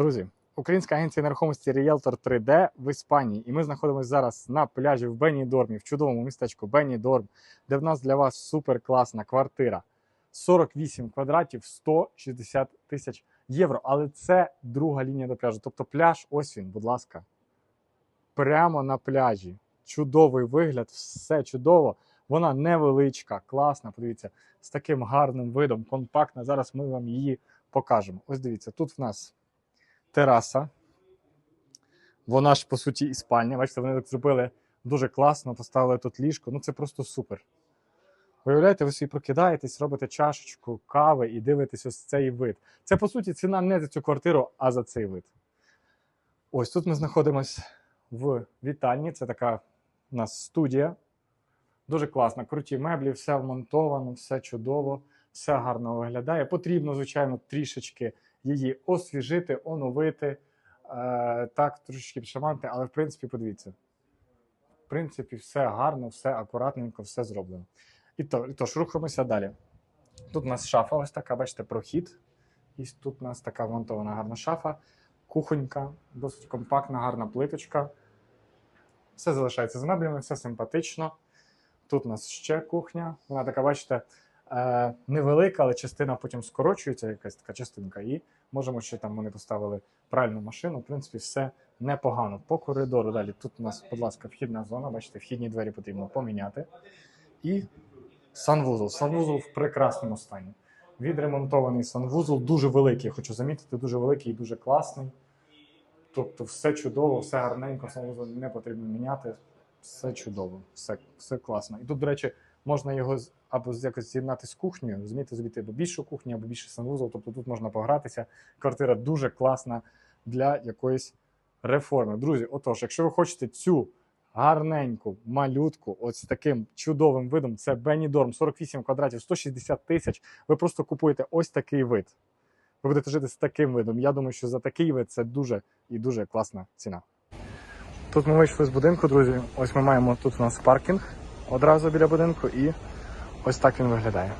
Друзі, українська агенція нерухомості Realtor 3D в Іспанії. І ми знаходимося зараз на пляжі в Бенідормі, в чудовому містечку Бенідорм, де в нас для вас супер класна квартира. 48 квадратів, 160 тисяч євро. Але це друга лінія до пляжу. Тобто пляж, ось він, будь ласка. Прямо на пляжі. Чудовий вигляд, все чудово. Вона невеличка, класна. Подивіться, з таким гарним видом, компактна. Зараз ми вам її покажемо. Ось дивіться, тут в нас тераса. Вона ж, по суті, і спальня. Бачите, вони так зробили дуже класно, поставили тут ліжко. Ну це просто супер. Виявляєте, ви собі прокидаєтесь, робите чашечку кави і дивитесь ось цей вид. Це, по суті, ціна не за цю квартиру, а за цей вид. Ось тут ми знаходимося в вітальні. Це така у нас студія. Дуже класна. Круті меблі, все вмонтовано, все чудово, все гарно виглядає. Потрібно, звичайно, трішечки її освіжити, оновити, е, так, трошечки підшаманити, але в принципі, подивіться. В принципі, все гарно, все акуратненько, все зроблено. І то, і тож, рухаємося далі. Тут у нас шафа, ось така, бачите, прохід. І тут у нас така вмонтована гарна шафа, кухонька, досить компактна, гарна плиточка. Все залишається з меблями, все симпатично. Тут у нас ще кухня. Вона така, бачите, е, невелика, але частина потім скорочується, якась така частинка. І можемо ще там вони поставили пральну машину. В принципі, все непогано. По коридору далі. Тут у нас, будь ласка, вхідна зона. Бачите, вхідні двері потрібно поміняти. І санвузол. Санвузол в прекрасному стані. Відремонтований санвузол, дуже великий, хочу замітити, дуже великий і дуже класний. Тобто, все чудово, все гарненько, санвузол не потрібно міняти. Все чудово, все, все класно. І тут, до речі, можна його або якось з'єднати з кухнею, розумієте, зробити або більшу кухню, або більше санвузол. Тобто тут можна погратися. Квартира дуже класна для якоїсь реформи. Друзі, отож, якщо ви хочете цю гарненьку малютку, ось таким чудовим видом, це Бенідорм, 48 квадратів, 160 тисяч. Ви просто купуєте ось такий вид. Ви будете жити з таким видом. Я думаю, що за такий вид це дуже і дуже класна ціна. Тут ми вийшли з будинку, друзі. Ось ми маємо тут у нас паркінг одразу біля будинку, і ось так він виглядає.